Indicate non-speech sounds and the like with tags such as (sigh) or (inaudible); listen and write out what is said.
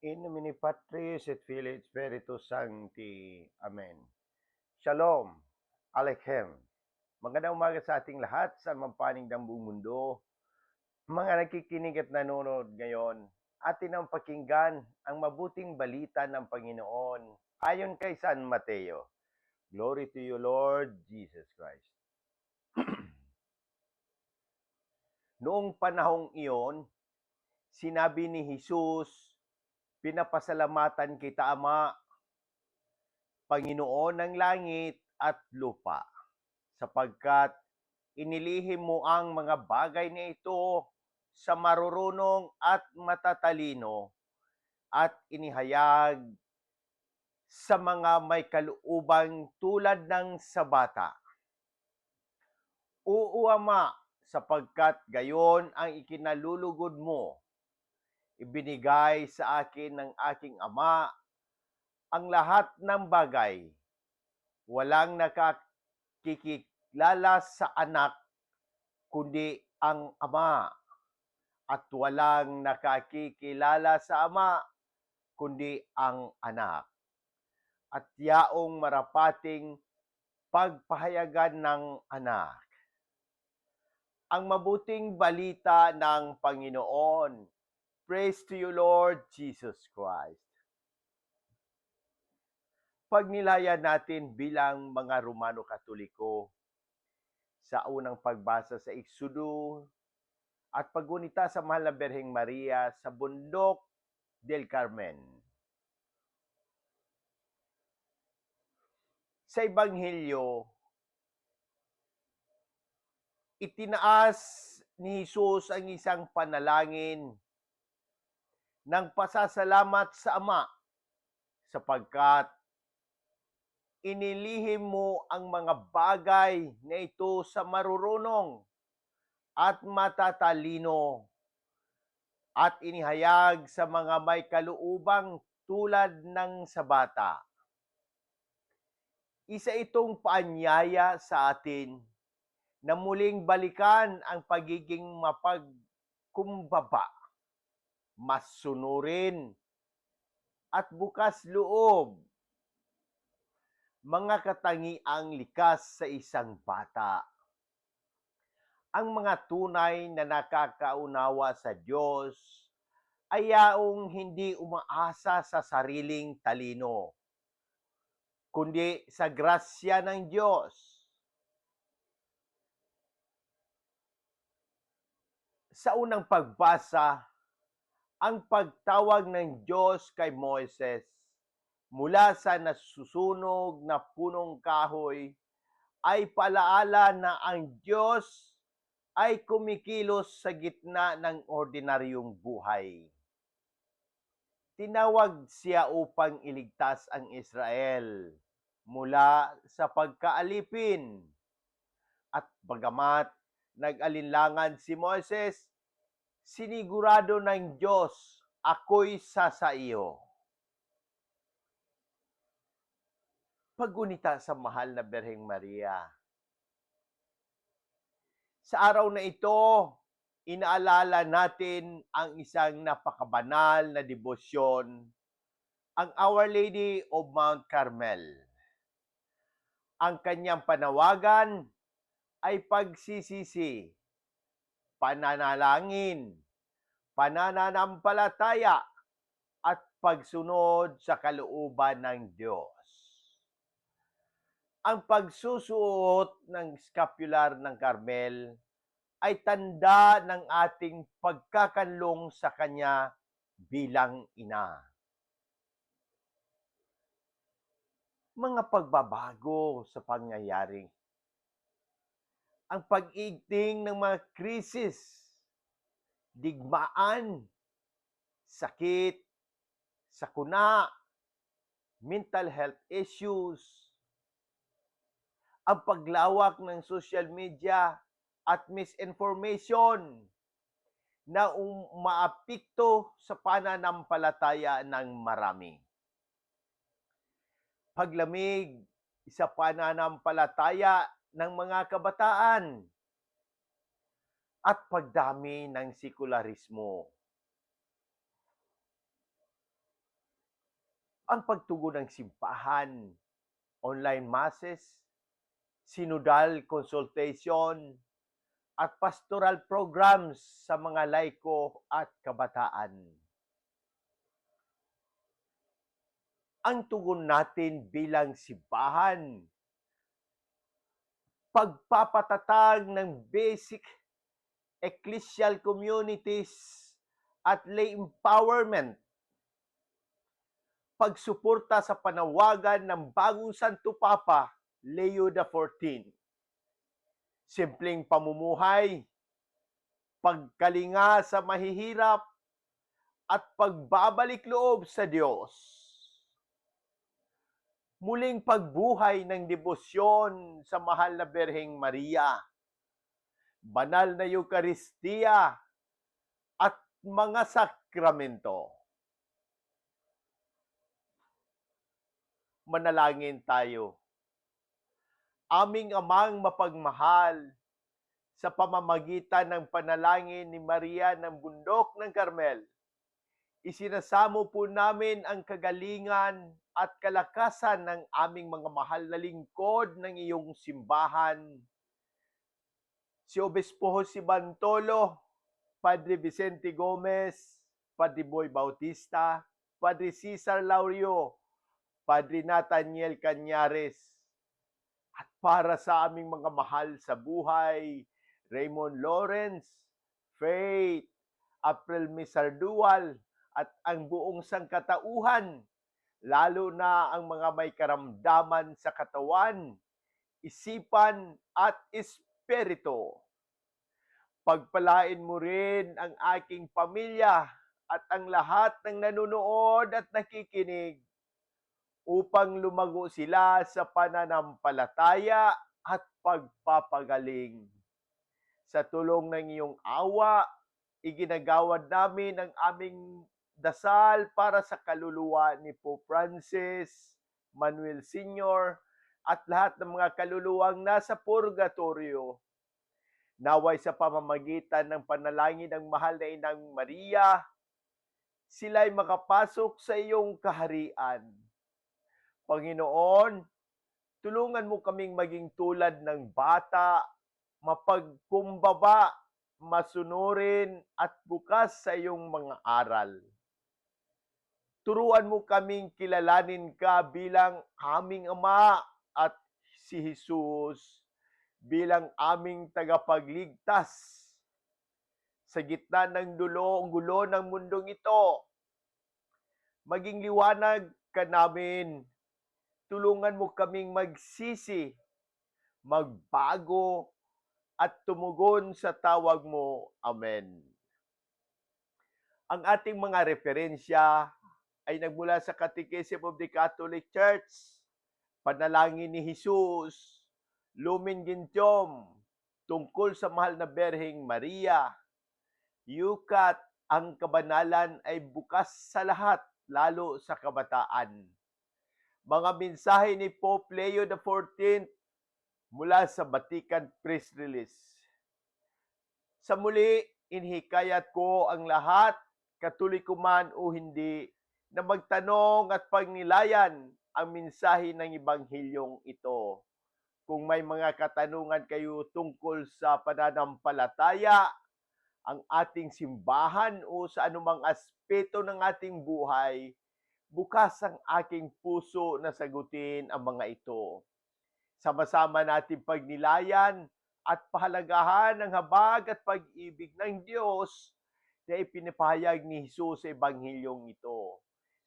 In nomine Patris et Filii Spiritus Sancti. Amen. Shalom. Aleichem. Magandang umaga sa ating lahat sa mampaning ng buong mundo. Mga nakikinig at nanonood ngayon, atin ang pakinggan ang mabuting balita ng Panginoon ayon kay San Mateo. Glory to you, Lord Jesus Christ. (clears throat) Noong panahong iyon, sinabi ni Jesus, pinapasalamatan kita Ama, Panginoon ng langit at lupa, sapagkat inilihim mo ang mga bagay na ito sa marurunong at matatalino at inihayag sa mga may kaluubang tulad ng sabata. Oo, Ama, sapagkat gayon ang ikinalulugod mo. Ibinigay sa akin ng aking ama ang lahat ng bagay. Walang nakakikilala sa anak kundi ang ama at walang nakakikilala sa ama kundi ang anak. At yaong marapating pagpahayagan ng anak ang mabuting balita ng Panginoon. Praise to you, Lord Jesus Christ. Pagnilaya natin bilang mga Romano Katoliko sa unang pagbasa sa Exodo at paggunita sa mahal na Berheng Maria sa bundok del Carmen. Sa Ebanghelyo, itinaas ni Jesus ang isang panalangin ng pasasalamat sa Ama sapagkat inilihim mo ang mga bagay na ito sa marurunong at matatalino at inihayag sa mga may kaluubang tulad ng sa bata. Isa itong paanyaya sa atin na muling balikan ang pagiging mapagkumbaba, masunurin, at bukas loob. Mga katangiang likas sa isang bata. Ang mga tunay na nakakaunawa sa Diyos ay yaong hindi umaasa sa sariling talino, kundi sa grasya ng Diyos sa unang pagbasa, ang pagtawag ng Diyos kay Moises mula sa nasusunog na punong kahoy ay palaala na ang Diyos ay kumikilos sa gitna ng ordinaryong buhay. Tinawag siya upang iligtas ang Israel mula sa pagkaalipin. At bagamat nag-alinlangan si Moises, sinigurado ng Diyos, ako'y sasa iyo. Paggunita sa mahal na Berheng Maria. Sa araw na ito, inaalala natin ang isang napakabanal na debosyon, ang Our Lady of Mount Carmel. Ang kanyang panawagan ay pagsisisi, pananalangin, panananampalataya, at pagsunod sa kalooban ng Diyos. Ang pagsusuot ng scapular ng Carmel ay tanda ng ating pagkakanlong sa Kanya bilang ina. Mga pagbabago sa pangyayaring ang pag-igting ng mga krisis, digmaan, sakit, sakuna, mental health issues, ang paglawak ng social media at misinformation na umaapikto sa pananampalataya ng marami. Paglamig sa pananampalataya ng mga kabataan at pagdami ng sekularismo. ang pagtugon ng simbahan, online masses, synodal consultation, at pastoral programs sa mga laiko at kabataan. Ang tugon natin bilang simbahan, pagpapatatag ng basic ecclesial communities at lay empowerment, pagsuporta sa panawagan ng bagong Santo Papa, Leo XIV, simpleng pamumuhay, pagkalinga sa mahihirap, at pagbabalik loob sa Diyos. Muling pagbuhay ng debosyon sa mahal na Berheng Maria, banal na Eukaristiya, at mga sakramento. Manalangin tayo aming amang mapagmahal, sa pamamagitan ng panalangin ni Maria ng bundok ng Carmel, isinasamo po namin ang kagalingan at kalakasan ng aming mga mahal na lingkod ng iyong simbahan. Si Obispo Jose Bantolo, Padre Vicente Gomez, Padre Boy Bautista, Padre Cesar Laurio, Padre Nathaniel Cañares, at para sa aming mga mahal sa buhay, Raymond Lawrence, Faith, April Misardual, at ang buong sangkatauhan, lalo na ang mga may karamdaman sa katawan, isipan, at espiritu. Pagpalain mo rin ang aking pamilya at ang lahat ng nanonood at nakikinig upang lumago sila sa pananampalataya at pagpapagaling. Sa tulong ng iyong awa, iginagawad namin ang aming dasal para sa kaluluwa ni Pope Francis, Manuel Sr., at lahat ng mga kaluluwang nasa purgatorio. Naway sa pamamagitan ng panalangin ng mahal na Inang Maria, sila'y makapasok sa iyong kaharian. Panginoon, tulungan mo kaming maging tulad ng bata, mapagkumbaba, masunurin at bukas sa iyong mga aral. Turuan mo kaming kilalanin ka bilang aming Ama at si Jesus bilang aming tagapagligtas. Sa gitna ng dulo, gulo ng mundong ito, maging liwanag ka namin tulungan mo kaming magsisi, magbago, at tumugon sa tawag mo. Amen. Ang ating mga referensya ay nagmula sa Catechism of the Catholic Church, Panalangin ni Jesus, Lumen Gentium, tungkol sa mahal na Berheng Maria, Yukat, ang kabanalan ay bukas sa lahat, lalo sa kabataan mga mensahe ni Pope Leo XIV mula sa Vatican Press Release. Sa muli, inhikayat ko ang lahat, katoliko man o hindi, na magtanong at pagnilayan ang mensahe ng Ebanghilyong ito. Kung may mga katanungan kayo tungkol sa pananampalataya, ang ating simbahan o sa anumang aspeto ng ating buhay, bukas ang aking puso na sagutin ang mga ito. Sama-sama natin pagnilayan at pahalagahan ang habag at pag-ibig ng Diyos na ipinapahayag ni Jesus sa Ebanghilyong ito.